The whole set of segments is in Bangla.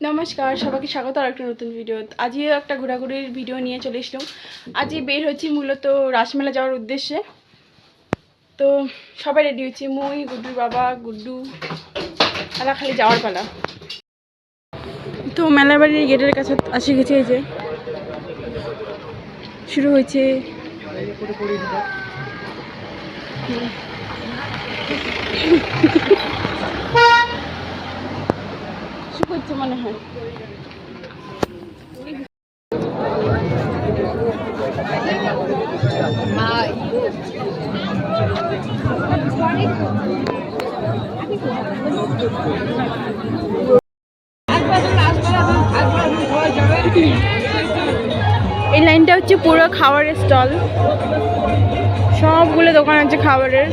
নমস্কার, সবাইকে স্বাগত আর একটা নতুন ভিডিও আজও একটা ঘোরাঘুরির ভিডিও নিয়ে চলে এসলাম আজই বের হচ্ছি মূলত রাসমেলা যাওয়ার উদ্দেশ্যে। তো সবাই রেডি হচ্ছি মুই, গুড্ডুর বাবা, গুড্ডু পালা খালি যাওয়ার পালা। তো মেলা বাড়ির গেটের কাছে আসে গেছে এই যে। শুরু হয়েছে হুম। শুরু হচ্ছে মনে হয়। এই লাইনটা হচ্ছে পুরো খাবারের স্টল। সবগুলো দোকান আছে খাবারের।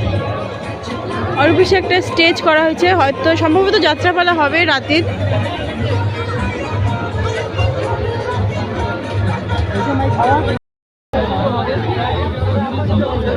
আর বেশি একটা স্টেজ করা হয়েছে। হয়তো সম্ভবত যাত্রাপালা হবে রাতের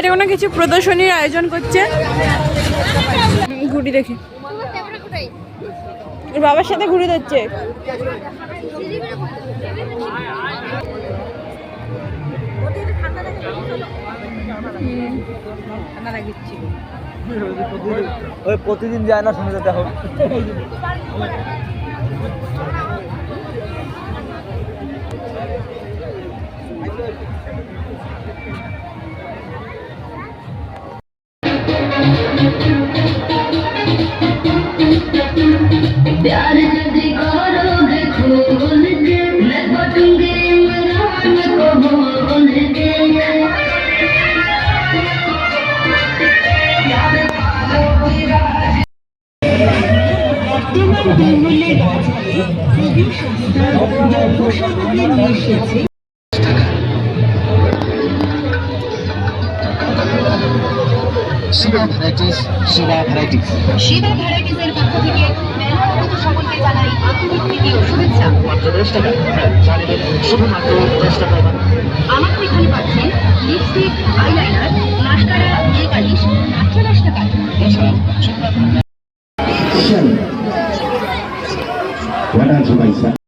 এটা কোনো কিছু প্রদর্শনীর আয়োজন করছে। ঘুড়ি দেখি। বাবার সাথে ঘুরে যাচ্ছে ওই প্রতিদিন যায় না, শুনে দেখো प्यार यदि करोगे खोल के मैं बटूंगी इमरान को बोल के Shiva varieties Shiva varieties Shiva ভ্যারাইটিসের পক্ষ থেকে মেলা সকলকে জানাই আন্তরিক প্রীতি ও শুভেচ্ছা। মাত্র দশ টাকা। হ্যাঁ শুধুমাত্র দশ টাকা আমাদের এখানে পাচ্ছেন lipstick eyeliner mascara nail polish মাত্র দশ টাকায় এছাড়া Buenas noches.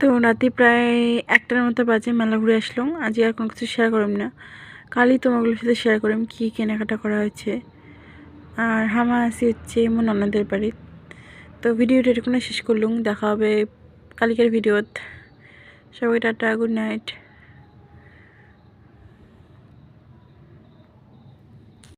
তো রাতে প্রায় একটার মতো বাজে মেলা ঘুরে আসলাম। আজ আর কোনো কিছু শেয়ার করলাম না। কালই তোমাগুলোর সাথে শেয়ার করিম কী কেনাকাটা করা হয়েছে। আর হামা আসি হচ্ছে এমন অন্যদের বাড়ি। তো ভিডিওটা এরকম শেষ করলুম। দেখা হবে কালকের ভিডিওত। সবাই টাটা গুড নাইট